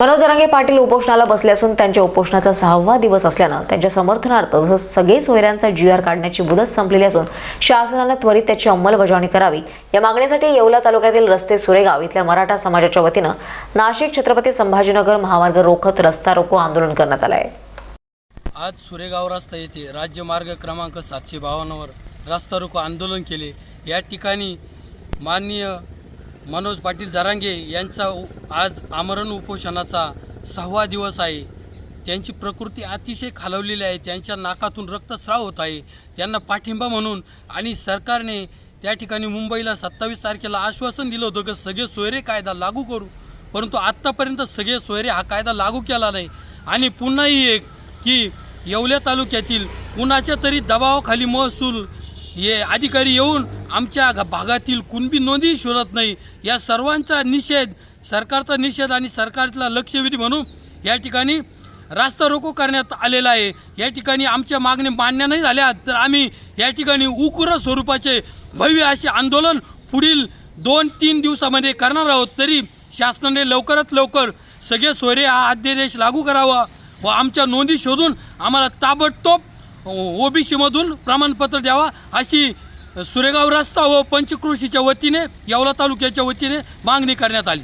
मनोज जरांगे पाटील उपोषणाला बसले असून त्यांच्या उपोषणाचा सहावा दिवस असल्यानं त्यांच्या समर्थनार्थ तसंच सगळे सोयऱ्यांचा जी आर काढण्याची मुदत संपलेली असून शासनानं त्वरित त्याची अंमलबजावणी करावी. या मागणीसाठी येवला तालुक्यातील रस्ते सुरेगाव इथल्या मराठा समाजाच्या वतीनं नाशिक छत्रपती संभाजीनगर महामार्ग रोखत रस्ता रोको आंदोलन करण्यात आलं आहे आज सुरेगाव रस्ता येथे राज्य मार्ग क्रमांक सातशे बावन्नवर रस्ता रोको आंदोलन केले. या ठिकाणी माननीय मनोज पाटील जरांगे यांचा आज आमरण उपोषणाचा सहावा दिवस आहे. त्यांची प्रकृती अतिशय खालवलेली आहे. त्यांच्या नाकातून रक्तस्राव होत आहे. त्यांना पाठिंबा म्हणून आणि सरकारने त्या ठिकाणी मुंबईला सत्तावीस तारखेला आश्वासन दिलं होतं की सगळे सोयरे कायदा लागू करू. परंतु आत्तापर्यंत सगळे सोयरे हा कायदा लागू केला नाही. आणि पुन्हाही एक की येवल्या तालुक्यातील कुणाच्या तरी दबावाखाली महसूल हे अधिकारी येऊन आमच्या भागातील कुणबी नोंदी शोधत नाही. या सर्वांचा निषेध सरकारचा निषेध आणि सरकारला लक्षवेधी म्हणून या ठिकाणी रास्ता रोको करण्यात आलेला आहे. या ठिकाणी आमच्या मागण्या मान्य नाही झाल्या तर आम्ही या ठिकाणी उकुर स्वरूपाचे भव्य असे आंदोलन पुढील दोन तीन दिवसामध्ये करणार आहोत. तरी शासनाने लवकरात लवकर सगळे सोयरे हा अध्यादेश लागू करावा व आमच्या नोंदी शोधून आम्हाला ताबडतोब ओबीसीमधून प्रमाणपत्र द्यावा अशी सुरेगाव रस्ता व पंचकृषीच्या वतीने येवला तालुक्याच्या वतीने मागणी करण्यात आली.